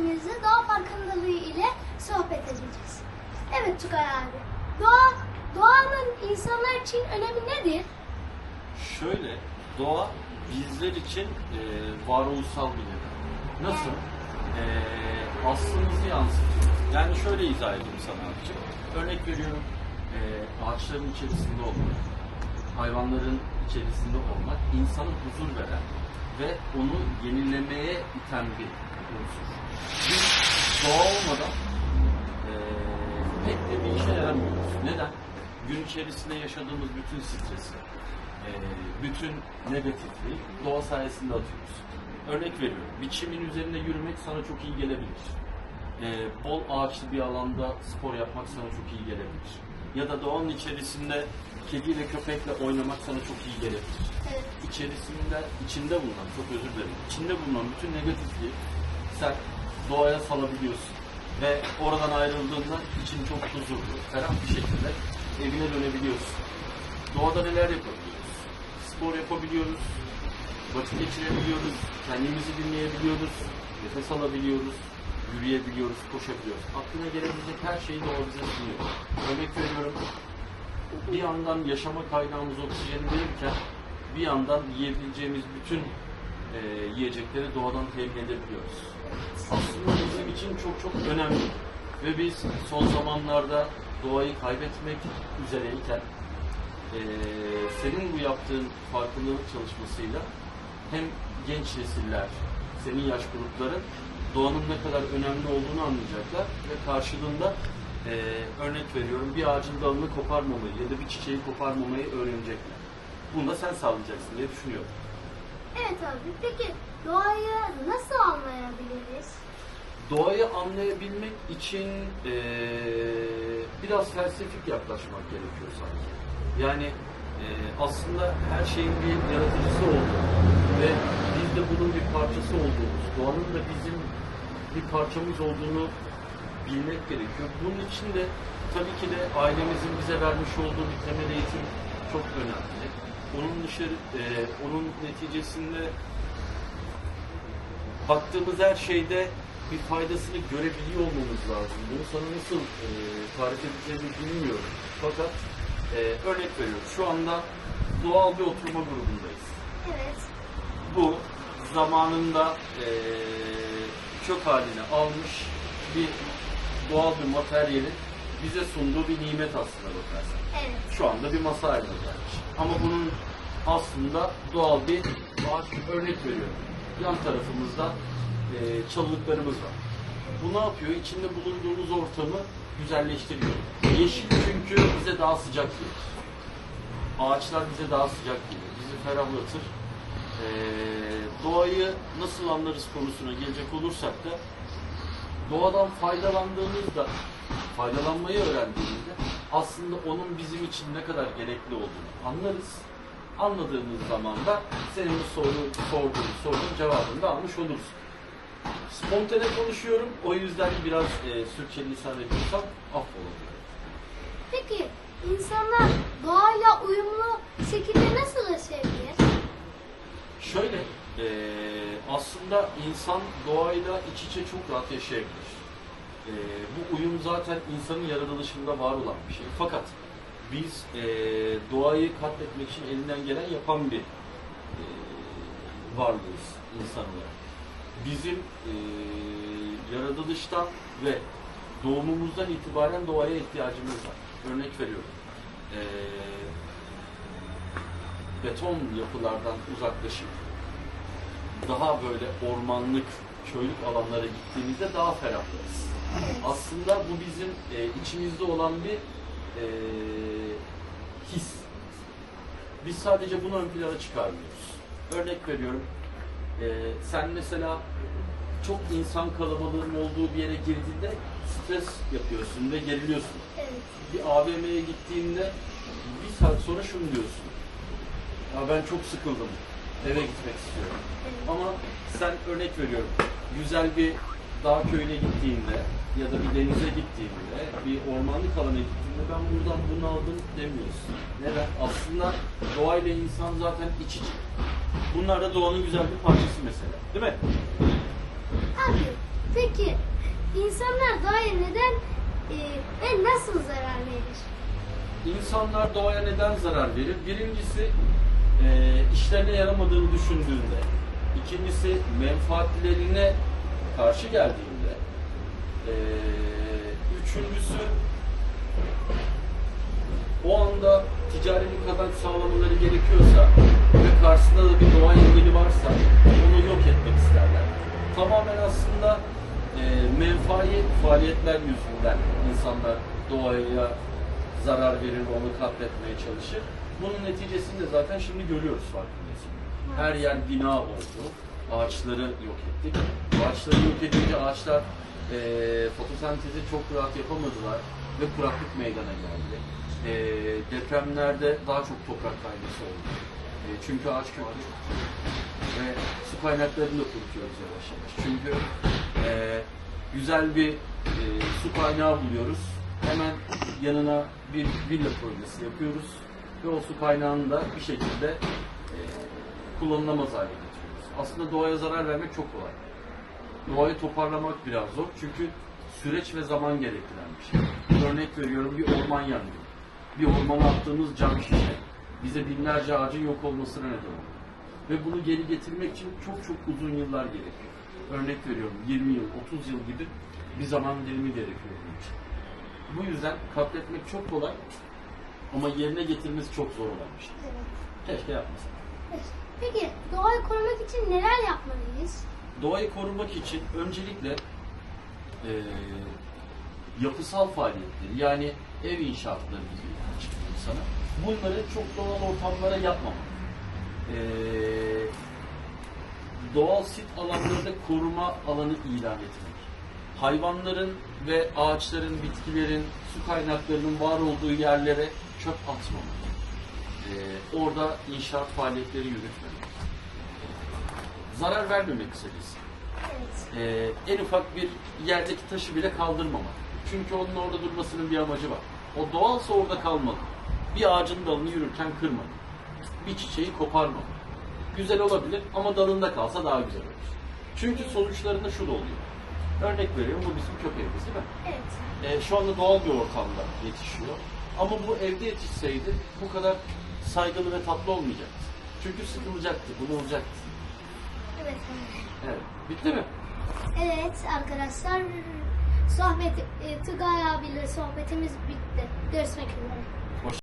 abimizle doğa farkındalığı ile sohbet edeceğiz. Evet Tugay abi. Doğa, doğanın insanlar için önemi nedir? Şöyle, doğa bizler için e, varoluşsal bir neden. Nasıl? E, aslımızı yansıtıyor. Yani şöyle izah edeyim sana abicim. Örnek veriyorum, e, ağaçların içerisinde olmak, hayvanların içerisinde olmak insana huzur veren ve onu yenilemeye iten bir unsur. Biz doğa olmadan e, pek de bir işe yaramıyoruz. Neden? Gün içerisinde yaşadığımız bütün stresi, e, bütün negatifliği doğa sayesinde atıyoruz. Örnek veriyorum, bir çimin üzerinde yürümek sana çok iyi gelebilir. E, bol ağaçlı bir alanda spor yapmak sana çok iyi gelebilir. Ya da doğanın içerisinde kediyle köpekle oynamak sana çok iyi gelebilir. Evet. İçerisinde, içinde bulunan, çok özür dilerim, içinde bulunan bütün negatifliği sen doğaya salabiliyorsun. Ve oradan ayrıldığında için çok huzurlu, ferah bir şekilde evine dönebiliyorsun. Doğada neler yapabiliyoruz? Spor yapabiliyoruz, vakit geçirebiliyoruz, kendimizi dinleyebiliyoruz, nefes alabiliyoruz, yürüyebiliyoruz, koşabiliyoruz. Aklına gelebilecek her şeyi doğa bize sunuyor. Örnek veriyorum, bir yandan yaşama kaynağımız oksijen verirken bir yandan yiyebileceğimiz bütün e, yiyecekleri doğadan temin edebiliyoruz. Aslında bizim için çok çok önemli. Ve biz son zamanlarda doğayı kaybetmek üzereyken e, senin bu yaptığın farkındalık çalışmasıyla hem genç nesiller, senin yaş grupların doğanın ne kadar önemli olduğunu anlayacaklar ve karşılığında e, örnek veriyorum bir ağacın dalını koparmamayı ya da bir çiçeği koparmamayı öğrenecekler. Bunu da sen sağlayacaksın diye düşünüyorum. Evet abi. Peki doğayı nasıl anlayabiliriz? Doğayı anlayabilmek için eee, biraz felsefik yaklaşmak gerekiyor sanki. Yani eee, aslında her şeyin bir yaratıcısı olduğunu ve biz de bunun bir parçası olduğumuz, doğanın da bizim bir parçamız olduğunu bilmek gerekiyor. Bunun için de tabii ki de ailemizin bize vermiş olduğu bir temel eğitim çok önemli. Onun dışarı, eee, onun neticesinde baktığımız her şeyde bir faydasını görebiliyor olmamız lazım. Bunu sana nasıl e, tarif edeceğimi bilmiyorum. Fakat e, örnek veriyorum. Şu anda doğal bir oturma grubundayız. Evet. Bu zamanında e, kök halini almış bir doğal bir materyalin bize sunduğu bir nimet aslında bakarsan Evet. şu anda bir masa haline gelmiş. Ama bunun aslında doğal bir ağaç örnek veriyorum. Yan tarafımızda e, çalılıklarımız var. Bu ne yapıyor? İçinde bulunduğumuz ortamı güzelleştiriyor. Yeşil çünkü bize daha sıcak gelir. Ağaçlar bize daha sıcak gelir. Bizi ferahlatır. E, doğayı nasıl anlarız konusuna gelecek olursak da doğadan faydalandığımızda, faydalanmayı öğrendiğimizde aslında onun bizim için ne kadar gerekli olduğunu anlarız. Anladığımız zaman da senin bu soru, sorduğun sorunun cevabını da almış oluruz. Spontane konuşuyorum. O yüzden biraz e, sürçülisan ediyorsam affola. Peki insanlar doğayla uyumlu şekilde nasıl yaşayabilir? Şöyle, e, aslında insan doğayla iç içe çok rahat yaşayabilir. E, bu uyum zaten insanın yaratılışında var olan bir şey. Fakat biz e, doğayı katletmek için elinden gelen yapan bir e, varlığız insan. Bizim e, yaratılıştan ve doğumumuzdan itibaren doğaya ihtiyacımız var. Örnek veriyorum. E, beton yapılardan uzaklaşıp daha böyle ormanlık, çölük alanlara gittiğimizde daha ferahlarız. Aslında bu bizim e, içimizde olan bir e, his. Biz sadece bunu ön plana çıkarmıyoruz. Örnek veriyorum. e, sen mesela çok insan kalabalığının olduğu bir yere girdiğinde stres yapıyorsun ve geriliyorsun Evet. bir AVM'ye gittiğinde bir saat sonra şunu diyorsun. Ya ben çok sıkıldım. Eve gitmek istiyorum. Evet. Ama sen örnek veriyorum. Güzel bir dağ köyüne gittiğinde ya da bir denize gittiğinde, bir ormanlık alana gittiğinde ben buradan bunu aldım demiyorsun. Neden? Aslında doğayla insan zaten iç içe. Bunlar da doğanın güzel bir parçası mesela. Değil mi? Abi Peki insanlar doğaya neden e, ve nasıl zarar verir? İnsanlar doğaya neden zarar verir? Birincisi e, işlerine yaramadığını düşündüğünde, ikincisi menfaatlerine karşı geldiğinde, e, üçüncüsü o anda ticari bir kazanç sağlamaları gerekiyorsa ve karşısında da bir doğa engeli varsa onu yok etmek isterler. Tamamen aslında e, menfaat faaliyetler yüzünden insanlar doğaya zarar verir, onu katletmeye çalışır. Bunun neticesinde zaten şimdi görüyoruz farkındayız. Her yer bina oldu. Ağaçları yok ettik. Ağaçları yok edince ağaçlar e, fotosentezi çok rahat yapamadılar ve kuraklık meydana geldi. E, depremlerde daha çok toprak kayması oldu. E, çünkü ağaç çok ve su kaynaklarını da kurutuyoruz yavaş yavaş. Çünkü e, güzel bir e, su kaynağı buluyoruz. Hemen yanına bir villa projesi yapıyoruz ve o su kaynağını da bir şekilde e, kullanılamaz hale getiriyoruz. Aslında doğaya zarar vermek çok kolay. Doğayı toparlamak biraz zor çünkü süreç ve zaman gerektiren bir şey. Örnek veriyorum bir orman yangını. Bir ormana attığımız cam şişe bize binlerce ağacın yok olmasına neden oluyor. Ve bunu geri getirmek için çok çok uzun yıllar gerekiyor. Örnek veriyorum 20 yıl, 30 yıl gibi bir zaman dilimi gerekiyor bunun için. Bu yüzden katletmek çok kolay ama yerine getirmesi çok zor olan bir şey. Keşke yapmasak. Peki doğayı korumak için neler yapmalıyız? Doğayı korumak için öncelikle eee, yapısal faaliyetleri yani ev inşaatları gibi sana. Bunları çok doğal ortamlara yapmamak. Eee, doğal sit alanlarında koruma alanı ilan etmek. Hayvanların ve ağaçların, bitkilerin, su kaynaklarının var olduğu yerlere çöp atmamak. Eee, orada inşaat faaliyetleri yürütmemek. Zarar vermemek kısacası. Evet. Ee, en ufak bir yerdeki taşı bile kaldırmamak. Çünkü onun orada durmasının bir amacı var. O doğalsa orada kalmalı. Bir ağacın dalını yürürken kırmalı. Bir çiçeği koparmalı. Güzel olabilir ama dalında kalsa daha güzel olur. Çünkü sonuçlarında şu da oluyor. Örnek veriyorum bu bizim köpeğimiz değil mi? Evet. Ee, şu anda doğal bir ortamda yetişiyor. Ama bu evde yetişseydi bu kadar saygılı ve tatlı olmayacaktı. Çünkü sıkılacaktı, bunalacaktı. Evet. Evet. Bitti mi? Evet arkadaşlar sohbet e, Tugay abiyle sohbetimiz bitti. Görüşmek üzere.